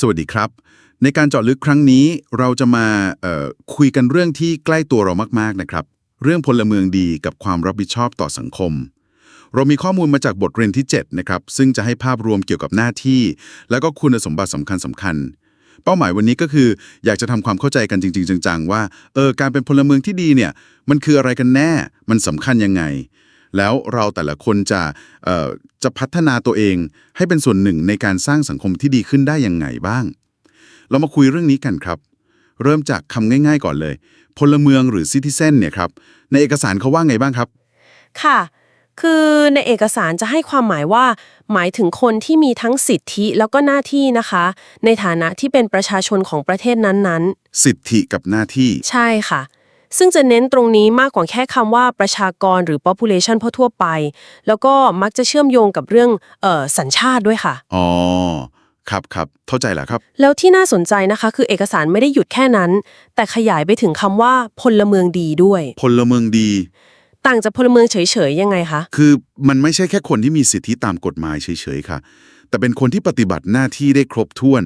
สวัสดีครับ ในการเจาะลึกครั้งนี้เราจะมาคุยกันเรื่องที่ใกล้ตัวเรามาก ๆ นะครับ เรื่องพลเมืองดีกับความรับผิดชอบต่อสังคม เรามีข้อมูลมาจากบทเรียนที่ 7 นะครับ ซึ่งจะให้ภาพรวมเกี่ยวกับหน้าที่ แล้วก็คุณสมบัติสำคัญสำคัญๆเป้าหมายวันนี้ก็คือ อยากจะทำความเข้าใจกันจริง ๆ จังๆ ว่าเออการเป็นพลเมืองที่ดีเนี่ยมันคืออะไรกันแน่ มันสำคัญยังไง แล้วเราแต่ละคนจะเอ่อจะพัฒนาตัวเองให้เป็นส่วนหนึ่งในการสร้างสังคมที่ดีขึ้นได้ยังไงบ้าง เรามาคุยเรื่องนี้กันครับ เริ่มจากคำง่าย ๆ ก่อนเลย พลเมืองหรือซิติเซนเนี่ยครับในเอกสารเขาว่าไงบ้างครับ ค่ะ คือในเอกสารจะให้ความหมายว่า หมายถึงคนที่มีทั้งสิทธิแล้วก็หน้าที่นะคะ ในฐานะที่เป็นประชาชนของประเทศนั้นสิทธิกับหน้าที่ๆใช่ค่ะ ซึ่งจะเน้นตรงนี้มากกว่าแค่คำว่าประชากรหรือ population ทั่วๆไป แล้วก็มักจะเชื่อมโยงกับเรื่องเออสัญชาติด้วยค่ะ อ๋อ ครับครับเข้าใจแล้วครับ แล้วที่น่าสนใจนะคะ คือเอกสารไม่ได้หยุดแค่นั้น แต่ขยายไปถึงคำว่าพลเมืองดีด้วย พลเมืองดี ต่างจากพลเมืองเฉยๆยังไงคะ คือมันไม่ใช่แค่คนที่มีสิทธิตามกฎหมายเฉยๆค่ะ แต่เป็นคนที่ปฏิบัติหน้าที่ได้ครบถ้วน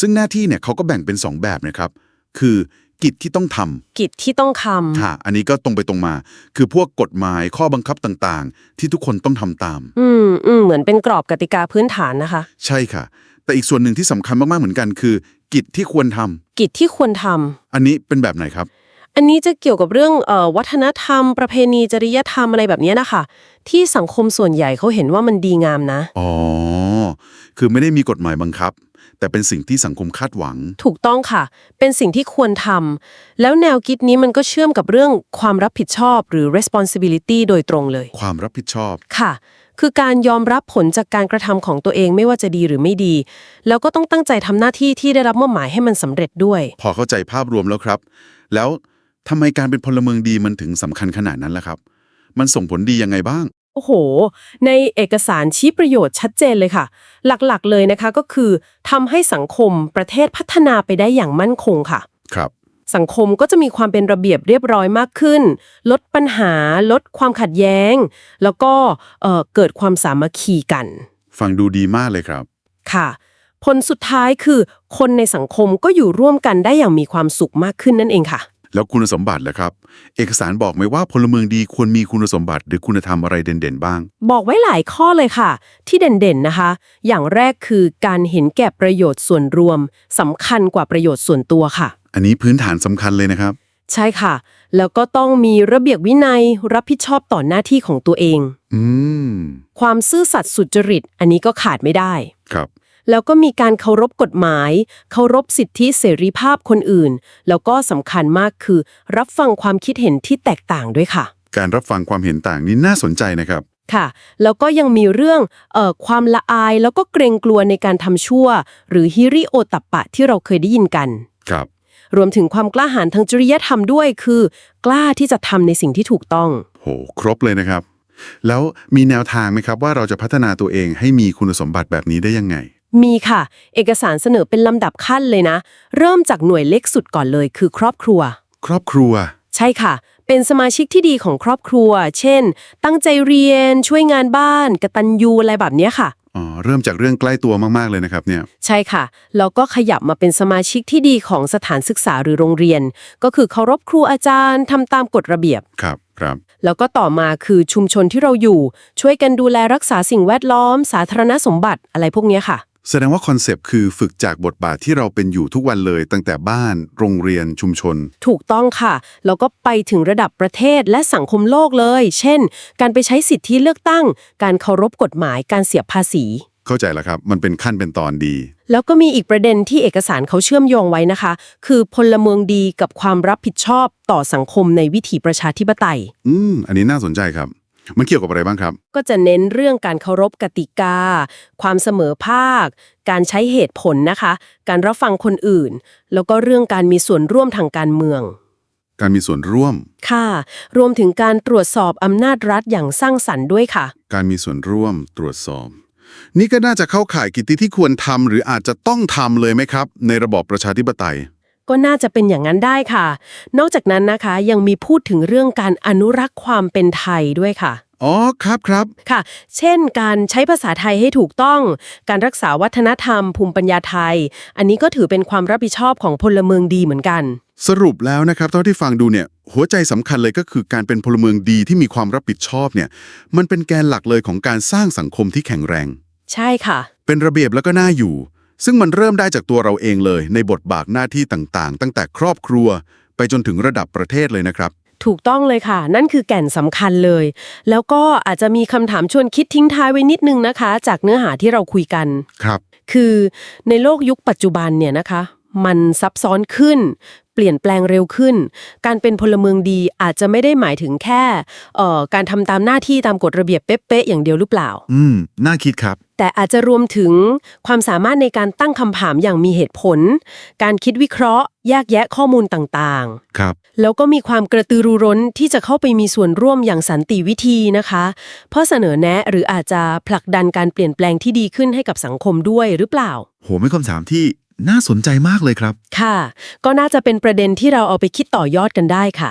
ซึ่งหน้าที่เนี่ยเขาก็แบ่งเป็นสองแบบนะครับ คือ กิจที่ต้องทำกิจที่ต้องคค่ะ อันนี้ก็ตรงไปตรงมา คือพวกกฎหมายข้อบังคับต่างๆ ที่ทุกคนต้องทำตามำอืมอืมเหมือนเป็นกรอบกติกาพื้นฐานนะคะ ใช่ค่ะ แต่อีกส่วนหนึ่งที่สำคัญมากๆเหมือนกันคือ กิจที่ควรทำกิจที่ควรทำอันนี้เป็นแบบไหนครับ อันนี้จะเกี่ยวกับเรื่องเออวัฒนธรรม ประเพณีจริยธรรมอะไรแบบเนี้ยนะคะ ที่สังคมส่วนใหญ่เขาเห็นว่ามันดีงามนะ อ๋อ คือไม่ได้มีกฎหมายบังคับ แต่เป็นสิ่งที่สังคมคาดหวัง ถูกต้องค่ะ เป็นสิ่งที่ควรทำแล้วแนวคิดนี้มันก็เชื่อมกับเรื่องความรับผิดชอบหรือ responsibility โดยตรงเลย ความรับผิดชอบ ค่ะ คือการยอมรับผลจากการกระทำของตัวเองไม่ว่าจะดีหรือไม่ดี แล้วก็ต้องตั้งใจทำหน้าที่ที่ได้รับมอบหมายให้มันสำเร็จด้วย พอเข้าใจภาพรวมแล้วครับ แล้วทำไมการเป็นพลเมืองดีมันถึงสำคัญขนาดนั้นล่ะครับ มันส่งผลดียังไงบ้าง โอ้โห ในเอกสารชี้ประโยชน์ชัดเจนเลยค่ะ หลักๆเลยนะคะก็คือทำให้สังคมประเทศพัฒนาไปได้อย่างมั่นคงค่ะ ครับ สังคมก็จะมีความเป็นระเบียบเรียบร้อยมากขึ้น ลดปัญหา ลดความขัดแย้ง แล้วก็เอ่อเกิดความสามัคคีกัน ฟังดูดีมากเลยครับ ค่ะ ผลสุดท้ายคือ คนในสังคมก็อยู่ร่วมกันได้อย่างมีความสุขมากขึ้นนั่นเองค่ะ แล้วคุณสมบัติล่ะครับ เอกสารบอกไหมว่าพลเมืองดีควรมีคุณสมบัติหรือคุณธรรมอะไรเด่นๆบ้าง บอกไว้หลายข้อเลยค่ะ ที่เด่นๆนะคะ อย่างแรกคือการเห็นแก่ประโยชน์ส่วนรวมสำคัญกว่าประโยชน์ส่วนตัวค่ะ อันนี้พื้นฐานสำคัญเลยนะครับ ใช่ค่ะ แล้วก็ต้องมีระเบียบวินัยรับผิดชอบต่อหน้าที่ของตัวเอง อืม ความซื่อสัตย์สุจริต อันนี้ก็ขาดไม่ได้ ครับ แล้วก็มีการเคารพกฎหมาย เคารพสิทธิเสรีภาพคนอื่น แล้วก็สำคัญมากคือ รับฟังความคิดเห็นที่แตกต่างด้วยค่ะ การรับฟังความเห็นต่างนี่น่าสนใจนะครับค่ะ แล้วก็ยังมีเรื่องเอ่อความละอายแล้วก็เกรงกลัวในการทำชั่ว หรือฮิริโอตัปปะที่เราเคยได้ยินกัน ครับ รวมถึงความกล้าหาญทางจริยธรรมด้วยคือ กล้าที่จะทำในสิ่งที่ถูกต้อง โห ครบเลยนะครับ แล้วมีแนวทางไหมครับว่าเราจะพัฒนาตัวเองให้มีคุณสมบัติแบบนี้ได้ยังไง มีค่ะ เอกสารเสนอเป็นลำดับขั้นเลยนะ เริ่มจากหน่วยเล็กสุดก่อนเลยคือครอบครัว ครอบครัว ใช่ค่ะ เป็นสมาชิกที่ดีของครอบครัว เช่น ตั้งใจเรียน ช่วยงานบ้าน กตัญญูอะไรแบบเนี้ยค่ะ อ๋อ เริ่มจากเรื่องใกล้ตัวมาก ๆ เลยนะครับเนี่ย ใช่ค่ะ แล้วก็ขยับมาเป็นสมาชิกที่ดีของสถานศึกษาหรือโรงเรียน ก็คือเคารพครูอาจารย์ทำตามกฎระเบียบ ครับ ครับ แล้วก็ต่อมาคือชุมชนที่เราอยู่ ช่วยกันดูแลรักษาสิ่งแวดล้อม สาธารณสมบัติอะไรพวกเนี้ยค่ะ แสดงว่าคอนเซปต์คือฝึกจากบทบาทที่เราเป็นอยู่ทุกวันเลยตั้งแต่บ้าน โรงเรียนชุมชน ถูกต้องค่ะ แล้วก็ไปถึงระดับประเทศและสังคมโลกเลย เช่น การไปใช้สิทธิเลือกตั้ง การเคารพกฎหมายการเสียภาษี เข้าใจแล้วครับ มันเป็นขั้นเป็นตอนดี แล้วก็มีอีกประเด็นที่เอกสารเขาเชื่อมโยงไว้นะคะ คือพลเมืองดีกับความรับผิดชอบต่อสังคมในวิถีประชาธิปไตย อืม อันนี้น่าสนใจครับ มันเกี่ยวกับอะไรบ้างครับ ก็จะเน้นเรื่องการเคารพกติกา ความเสมอภาค การใช้เหตุผลนะคะ การรับฟังคนอื่น แล้วก็เรื่องการมีส่วนร่วมทางการเมือง การมีส่วนร่วม ค่ะ รวมถึงการตรวจสอบอำนาจรัฐอย่างสร้างสรรค์ด้วยค่ะ การมีส่วนร่วมตรวจสอบ นี่ก็น่าจะเข้าข่ายกิจที่ควรทำหรืออาจจะต้องทำเลยไหมครับ ในระบอบประชาธิปไตย ก็น่าจะเป็นอย่างนั้นได้ค่ะ นอกจากนั้นนะคะยังมีพูดถึงเรื่องการอนุรักษ์ความเป็นไทยด้วยค่ะ อ๋อครับครับ ค่ะ เช่น การใช้ภาษาไทยให้ถูกต้อง การรักษาวัฒนธรรม ภูมิปัญญาไทย อันนี้ก็ถือเป็นความรับผิดชอบของพลเมืองดีเหมือนกัน สรุปแล้วนะครับเท่าที่ฟังดูเนี่ยหัวใจสำคัญเลยก็คือการเป็นพลเมืองดีที่มีความรับผิดชอบเนี่ยมันเป็นแกนหลักเลยของการสร้างสังคมที่แข็งแรง ใช่ค่ะ เป็นระเบียบแล้วก็น่าอยู่ ซึ่งมันเริ่มได้จากตัวเราเองเลย ในบทบาทหน้าที่ต่างๆ ตั้งแต่ครอบครัว ไปจนถึงระดับประเทศเลยนะครับ ถูกต้องเลยค่ะ นั่นคือแก่นสำคัญเลย แล้วก็อาจจะมีคำถามชวนคิดทิ้งท้ายไว้นิดนึงนะคะ จากเนื้อหาที่เราคุยกัน ครับ คือในโลกยุคปัจจุบันเนี่ยนะคะ มันซับซ้อนขึ้น เปลี่ยนแปลงเร็วขึ้น การเป็นพลเมืองดีอาจจะไม่ได้หมายถึงแค่เอ่อการทำตามหน้าที่ตามกฎระเบียบเป๊ะๆอย่างเดียวหรือเปล่า อืม น่าคิดครับ แต่อาจจะรวมถึงความสามารถในการตั้งคำถามอย่างมีเหตุผล การคิดวิเคราะห์แยกแยะข้อมูลต่างครับๆแล้วก็มีความกระตือรือร้นที่จะเข้าไปมีส่วนร่วมอย่างสันติวิธีนะคะ เพราะเสนอแนะหรืออาจจะผลักดันการเปลี่ยนแปลงที่ดีขึ้นให้กับสังคมด้วยหรือเปล่า โหเป็นคำถามที่ น่าสนใจมากเลยครับ ค่ะ ก็น่าจะเป็นประเด็นที่เราเอาไปคิดต่อยอดกันได้ค่ะ